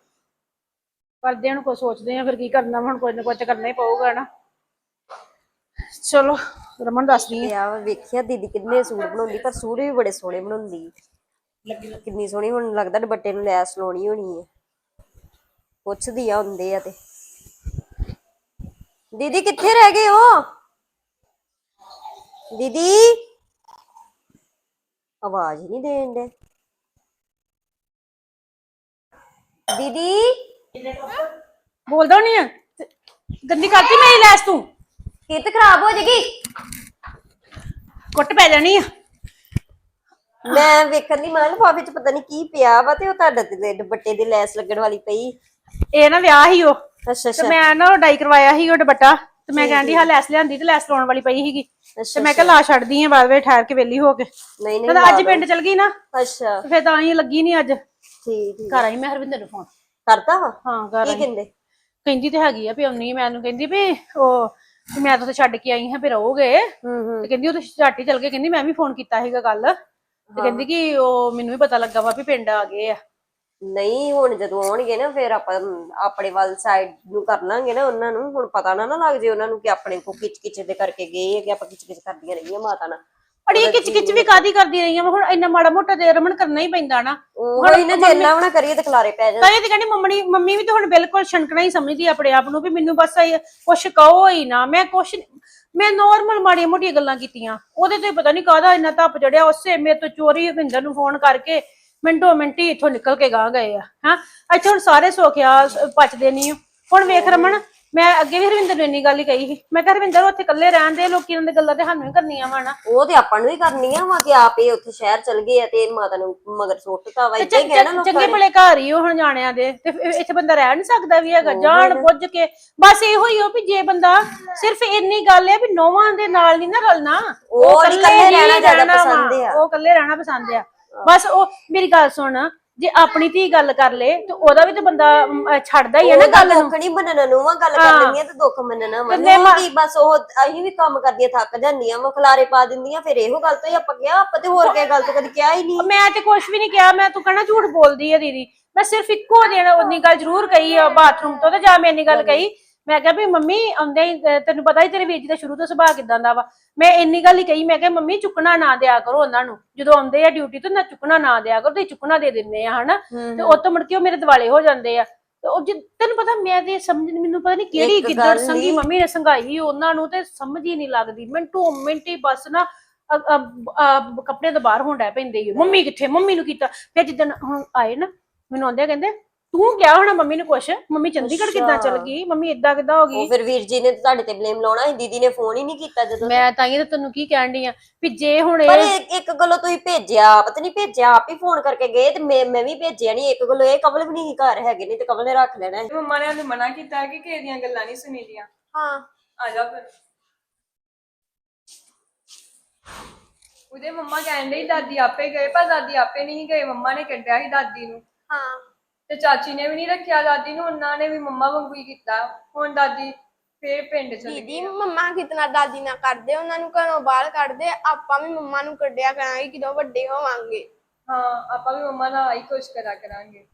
ਕਰਦੇ ਨੂੰ ਕੋਈ ਸੋਚਦੇ ਆ ਫਿਰ ਕੀ ਕਰਨਾ, ਹੁਣ ਕੋਈ ਨਾ ਕੋਈ ਕਰਨਾ ਹੀ ਪਊਗਾ ਨਾ ਚਲੋ, ਰਮਨ ਦੱਸਦੀ ਆ। ਆ ਵੇਖਿਆ, ਦੀਦੀ ਕਿੰਨੇ ਸੂਟ ਬਣਾਉਂਦੀ, ਪਰ ਸੂਟ ਵੀ ਬੜੇ ਸੋਹਣੇ ਬਣਾਉਂਦੀ। ਕਿੰਨੀ ਸੋਹਣੀ, ਹੁਣ ਲੱਗਦਾ ਦੁਪੱਟੇ ਨੂੰ ਲੈਸ ਲਾਉਣੀ ਹੋਣੀ ਹੈ ਪੁੱਛਦੀ ਆ, ਹੁੰਦੇ ਆ ਤੇ। ਦੀਦੀ, ਕਿੱਥੇ ਰਹਿ ਗਏ ਹੋ? ਦੀਦੀ? ਆਵਾਜ਼ ਹੀ ਨਹੀਂ ਦੇਣ ਦੇ ਦੀਦੀ। ਬੋਲਦਾ ਨਹੀਂ ਆ। ਗੰਦੀ ਕਰਤੀ ਮੇਰੀ ਲੈਸ ਤੂੰ। ਕਿਤ ਖਰਾਬ ਹੋ ਜੇਗੀ। ਕੁੱਟ ਪੈ ਜਾਣੀ ਆ। ਮੈਂ ਵੇਖਣ ਦੀ ਮਾਂ ਲਿਫਾਫੇ ਚ ਪਤਾ ਨਹੀਂ ਕੀ ਪਿਆ ਵਾ ਤੇ ਉਹ ਤੁਹਾਡੇ ਤੇ ਦੁਪੱਟੇ ਦੀ ਲੈਸ ਲੱਗਣ ਵਾਲੀ ਪਈ। ਇਹ ਨਾ ਵਿਆਹ ਹੀ ਉਹ। ਅੱਛਾ ਤੇ ਅੱਛਾ ਮੈਂ ਨਾ ਉਹ ਡਾਈ ਕਰਵਾਇਆ ਸੀ ਉਹ ਦੁਪੱਟਾ। ਤੇ ਮੈਂ ਕਹਿੰਦੀ ਹਾਂ। ਲੈਸ ਲਿਆਂਦੀ ਤੇ ਲੈਸ ਲਾਉਣ ਵਾਲੀ ਪਈ ਸੀਗੀ। ਤੇ ਮੈਂ ਕਿਹਾ ਲਾ ਛੱਡਦੀ ਆ ਬਾਅਦ ਵਿੱਚ ਠਹਿਰ ਕੇ ਵਿਹਲੀ ਹੋ ਕੇ। ਨਹੀਂ ਨਹੀਂ ਤਾਂ ਅੱਜ ਪਿੰਡ ਚਲ ਗਈ ਨਾ। ਅੱਛਾ। ਤੇ ਫਿਰ ਤਾਂ ਹੀ ਲੱਗੀ ਨਹੀਂ ਅੱਜ। ਠੀਕ ਠੀਕ। ਘਰ ਆਈ ਮੈਂ ਹਰਵਿੰਦਰ ਨੂੰ ਫੋਨ ਕਰਤਾ ਵਾ? ਹਾਂ ਘਰ ਕੀ ਆਈ। ਕਹਿੰਦੇ? ਕਹਿੰਦੀ ਤੇ ਹੈਗੀ ਆ ਵੀ ਆਉਣੀ ਮੈਨੂੰ ਕਹਿੰਦੀ ਵੀ ਉਹ ਵੀ ਮੈਂ ਤਾਂ ਉੱਥੇ ਛੱਡ ਕੇ ਆਈ ਹਾਂ ਫਿਰ ਰਹੋਗੇ ਹੂੰ ਹੂੰ। ਤੇ ਕਹਿੰਦੀ ਉਹ ਤਾਂ ਝੱਟ ਚਲ ਗਏ ਕਹਿੰਦੀ ਮੈਂ ਵੀ ਫੋਨ ਕੀਤਾ ਸੀਗਾ ਕੱਲ ਤੇ ਕਹਿੰਦੀ ਕਿ ਉਹ ਮੈਨੂੰ ਵੀ ਪਤਾ ਲੱਗਾ ਵਾ ਵੀ ਪਿੰਡ ਆ ਗਏ ਆ। ਨਹੀਂ ਹੁਣ ਜਦੋਂ ਆਉਣਗੇ ਨਾ ਫਿਰ ਆਪਾਂ ਆਪਣੇ ਵੱਲ ਸਾਈਡ ਨੂੰ ਕਰ ਲਾਂਗੇ ਨਾ ਉਹਨਾਂ ਨੂੰ। ਹੁਣ ਪਤਾ ਨਾ ਨਾ ਲੱਗ ਜੇ ਉਹਨਾਂ ਨੂੰ ਕਿ ਆਪਣੇ ਕੋ ਕਿਚ ਕਿਚ ਦੇ ਕਰਕੇ ਗਏ ਆ ਕਿ ਆਪਾਂ ਕਿਚ ਕਿਚ ਕਰਦੀਆਂ ਰਹੀਆਂ ਮਾਤਾ ਨਾਲ। ਅੜੀ ਕਿਚ ਕਿਚ ਵੀ ਕਾਦੀ ਕਰਦੀ ਰਹੀ ਆ? ਮੈਂ ਹੁਣ ਇੰਨਾ ਮਾੜਾ ਮੋਟਾ ਦੇ ਰਮਨ ਕਰਨਾ ਹੀ ਪੈਂਦਾ ਨਾ। ਉਹ ਹੀ ਨਾ ਜੇ ਇੰਨਾ ਵੀ ਨਾ ਕਰੀਏ ਤੇ ਖਲਾਰੇ ਪੈ ਤਾਂ ਇਹ ਤੇ ਕਹਿੰਦੀ ਮੰਮੀ ਮੰਮੀ ਵੀ ਤਾਂ ਹੁਣ ਬਿਲਕੁਲ ਛਣਕਣਾ ਹੀ ਸਮਝਦੀ ਆ ਆਪਣੇ ਆਪ ਨੂੰ ਵੀ ਮੈਨੂੰ ਬਸ ਇਹ ਕੁਛ ਕਹੋ ਹੀ ਨਾ। ਮੈਂ ਕੁਛ ਮੈਂ ਨਾਰਮਲ ਮਾੜੀਆਂ ਮੋਟੀਆਂ ਗੱਲਾਂ ਕੀਤੀਆਂ। ਉਹਦੇ ਤੇ ਪਤਾ ਨਹੀਂ ਕਾਹਦਾ ਇੰਨਾ ਧੱਪ ਚੜਿਆ। ਉਸੇ ਮੇਰੇ ਤੋਂ ਚੋਰੀ ਹਵਿੰਦਰ ਨੂੰ ਫੋਨ ਕਰਕੇ ਮਿੰਟੋ ਮਿੰਟੀ ਇੱਥੋਂ ਨਿਕਲ ਕੇ ਗਾਂ ਗਏ ਆ ਹਾਂ? ਅੱਛਾ ਹੁਣ ਸਾਰੇ ਸੋਖਿਆ ਪਚਦੇ ਨਹੀਂ ਹੁਣ ਵੇਖ ਰਮਨ ਮੈਂ ਅੱਗੇ ਵੀ ਹਰਵਿੰਦਰ ਨੂੰ ਇੰਨੀ ਗੱਲ ਹੀ ਕਹੀ ਸੀ। ਮੈਂ ਕਿਹਾ ਹਰਵਿੰਦਰ ਉੱਥੇ ਇਕੱਲੇ ਰਹਿਣ ਦੇ ਲੋਕੀ ਉਹਨਾਂ ਦੇ ਗੱਲਾਂ ਤੇ ਸਾਨੂੰ ਹੀ ਕਰਨੀਆਂ ਵਾ ਨਾ। ਉਹ ਤੇ ਆਪਾਂ ਨੂੰ ਹੀ ਕਰਨੀਆਂ ਵਾ ਕਿ ਆਪ ਇਹ ਉੱਥੇ ਸ਼ਹਿਰ ਚਲ ਗਏ ਆ ਤੇ ਮਾਤਾ ਨੂੰ ਮਗਰ ਸੁੱਟਤਾ ਵਾ ਇਦਾਂ ਹੀ ਕਹਿਣਾ ਲੋਕਾਂ ਚੰਗੇ ਨੇ। ਭਲੇ ਘਰ ਹੀ ਉਹ ਹੁਣ ਜਾਣਿਆਂ ਦੇ। ਤੇ ਫਿਰ ਇੱਥੇ ਬੰਦਾ ਰਹਿ ਨਹੀਂ ਸਕਦਾ ਵੀ ਹੈਗਾ ਜਾਣ ਬੁੱਝ ਕੇ। ਬਸ ਇਹੋ ਹੀ ਹੋ ਵੀ ਜੇ ਬੰਦਾ ਸਿਰਫ ਇੰਨੀ ਗੱਲ ਹੈ ਵੀ ਨੌਵਾਂ ਦੇ ਨਾਲ ਨਹੀਂ ਨਾ ਰਲਣਾ। ਉਹ ਇਕੱਲੇ ਹੀ ਰਹਿਣਾ ਜ਼ਿਆਦਾ ਪਸੰਦ ਵਾ, ਆ। ਉਹ ਇਕੱਲੇ ਰਹਿਣਾ ਪਸੰਦ ਆ। ਬਸ ਉਹ ਮੇਰੀ ਗੱਲ ਸੁਣ। ਜੇ ਆਪਣੀ ਧੀ ਗੱਲ ਕਰ ਲੇ ਤੇ ਉਹਦਾ ਵੀ ਤੇ ਬੰਦਾ ਅਮ, ਅਹ, ਛੱਡਦਾ ਹੀ ਹੈ ਨਾ ਗੱਲ ਨੂੰ। ਦੁੱਖ ਨਹੀਂ ਮੰਨਣਾ ਨੂੰ ਗੱਲ ਕਰ ਹਾਂ। ਲੈਂਦੀਆਂ ਤੇ ਦੁੱਖ ਮੰਨਣਾ ਵਾ। ਤੇ ਨੂੰ ਕੀ ਬਸ ਉਹ ਅਸੀਂ ਵੀ ਕੰਮ ਕਰਦੀਆਂ ਥੱਕ ਜਾਂਦੀਆਂ ਵਾ ਖਲਾਰੇ ਪਾ ਦਿੰਦੀਆਂ ਫਿਰ ਇਹੋ ਗੱਲ ਤੋਂ ਹੀ ਆਪਾਂ ਕਿਹਾ ਆਪਾਂ ਤੇ ਹੋਰ ਕਿਸੇ ਗੱਲ ਤੋਂ ਕਦੀ ਕਿਹਾ ਹੀ ਨਹੀਂ। ਮੈਂ ਤੇ ਕੁਝ ਵੀ ਨਹੀਂ ਕਿਹਾ ਮੈਂ ਤੂੰ ਕਹਿਣਾ ਝੂਠ ਬੋਲਦੀ ਹੈ ਦੀਦੀ। ਮੈਂ ਸਿਰਫ ਇੱਕੋ ਦਿਨ ਉਨੀ ਗੱਲ ਜ਼ਰੂਰ ਕਹੀ ਆ ਬਾਥਰੂਮ ਤੋਂ ਤੇ ਜਾ ਮੈਂ ਇੰਨੀ ਗੱਲ ਕਹੀ ਮੈਂ ਕਿਹਾ ਵੀ ਮੰਮੀ ਆਉਂਦੇ ਹੀ ਅਹ ਤੈਨੂੰ ਪਤਾ ਹੀ ਤੇਰੇ ਵੀਰ ਜੀ ਦਾ ਸ਼ੁਰੂ ਤੋਂ ਸੁਭਾਅ ਕਿਦਾਂ ਦਾ ਵਾ। ਮੈਂ ਇੰਨੀ ਗੱਲ ਹੀ ਕਹੀ ਮੈਂ ਕਿਹਾ ਮੰਮੀ ਚੁੱਕਣਾ ਨਾ ਦਿਆ ਕਰੋ ਉਹਨਾਂ ਨੂੰ। ਜਦੋਂ ਆਉਂਦੇ ਆ ਡਿਊਟੀ ਤੋਂ ਨਾ ਚੁੱਕਣਾ ਨਾ ਦਿਆ ਕਰੋ ਤੇ ਚੁੱਕਣਾ ਦੇ ਦਿੰਦੇ ਆ ਹਨਾ? ਤੇ ਉਹ ਤੋਂ ਮੁੜ ਕੇ ਉਹ ਮੇਰੇ ਦਿਵਾਲੇ ਹੋ ਜਾਂਦੇ ਆ। ਤੇ ਉਹ ਜਿ- ਤੈਨੂੰ ਪਤਾ ਮੈਂ ਤੇ ਸਮਝ ਮੈਨੂੰ ਪਤਾ ਨਹੀਂ ਕਿਹੜੀ ਇੱਕ ਸੰਗੀ ਨੀ- ਮੰਮੀ ਨੇ ਸੰਘਾਈ ਉਹਨਾਂ ਨੂੰ ਤੇ ਸਮਝ ਹੀ ਨਹੀਂ ਲੱਗਦੀ। ਮਿੰਟੋ ਮਿੰਟੀ ਬਸ ਨਾ ਅ- ਅ- ਅ- ਕੱਪੜੇ ਤੋਂ ਬਾਹਰ ਹੋਣ ਡੈ ਪੈਂਦੇ ਹੀ ਮੰਮੀ ਕਿੱਥੇ? ਮੰਮੀ ਨੂੰ ਕੀਤਾ। ਫਿਰ ਜਿੱਦਣ ਹੁਣ ਆਏ ਨਾ ਮੈਨੂੰ ਆਉਂਦੇ ਕਹਿੰਦੇ ਤੂੰ ਕਿਹਾ ਹੋਣਾ ਮੰਮੀ ਨੂੰ ਕੁਛ? ਮੰਮੀ ਚੰਡੀਗੜ੍ਹ ਕਿੱਦਾਂ ਚਲ ਗਈ? ਮੰਮੀ ਏਦਾਂ ਕਿੱਦਾਂ ਹੋ ਉਹ ਗਈ ਫਿਰ ਵੀਰ ਜੀ ਨੇ ਤਾਂ ਤੁਹਾਡੇ ਤੇ ਬਲੇਮ ਲਾਉਣਾ ਸੀ ਦੀਦੀ ਨੇ ਫੋਨ ਹੀ ਨਹੀਂ ਕੀਤਾ ਜਦੋਂ। ਮੈਂ ਤਾਂ ਇਹ ਤੈਨੂੰ ਕੀ ਕਹਿਣ ਡਈ ਆ ਵੀ ਜੇ ਹੁਣ ਪਰ ਇਹ ਇੱਕ ਇੱਕ ਗੱਲੋਂ ਤੁਸੀਂ ਭੇਜਿਆ ਪਤਾ ਨਹੀਂ ਭੇਜਿਆ ਆਪ ਹੀ ਫੋਨ ਕਰਕੇ ਗਏ ਤੇ ਮੈਂ ਮੈਂ ਵੀ ਭੇਜਿਆ ਨਹੀਂ ਇੱਕ ਗੱਲੋਂ ਇਹ ਕਮਲ ਵੀ ਨਹੀਂ ਘਰ ਹੈਗੇ ਨਹੀਂ ਤੇ ਕਮਲ ਨੇ ਰੱਖ ਲੈਣਾ ਸੀ। ਮੰਮਾ ਨੇ ਉਹਨੂੰ ਮਨਾ ਕੀਤਾ ਕਿ ਕਿਸੇ ਦੀਆਂ ਗੱਲਾਂ ਨਹੀਂ ਸੁਣੀਦੀਆਂ। ਹਾਂ। ਆ ਜਾ ਫਿਰ। ਉਹਦੇ ਮੰਮਾ ਕਹਿੰਦੇ ਸੀ ਦਾਦੀ ਆਪੇ ਗਏ ਪਰ ਦਾਦੀ ਆਪੇ ਨਹੀਂ ਗਏ। ਮੰਮਾ ਨੇ ਕੱਢਿਆ ਸੀ ਦਾਦੀ ਨੂੰ। ਹਾਂ। ਤੇ ਚਾਚੀ ਨੇ ਵੀ ਨਹੀਂ ਰੱਖਿਆ ਦਾਦੀ ਨੂੰ ਉਹਨਾਂ ਨੇ ਵੀ ਮੰਮਾ ਵਾਂਗੂ ਹੀ ਕੀਤਾ। ਹੁਣ ਦਾਦੀ ਫੇਰ ਪਿੰਡ ਚਲੀ ਦੀਦੀ ਗਈ ਮੰਮਾ ਕਿਤਨਾ ਦਾਦੀ ਨਾਲ ਕਰਦੇ ਉਹਨਾਂ ਨੂੰ ਘਰੋਂ ਬਾਹਰ ਕੱਢਦੇ ਆਪਾਂ ਵੀ ਮੰਮਾ ਨੂੰ ਕੱਢਿਆ ਕਰਾਂਗੇ ਕਿਦੋਂ ਵੱਡੇ ਹੋਵਾਂਗੇ। ਹਾਂ ਆਪਾਂ ਵੀ ਮੰਮਾ ਨਾਲ ਆਈ ਕੁਛ ਕਰਾ ਕਰਾਂਗੇ।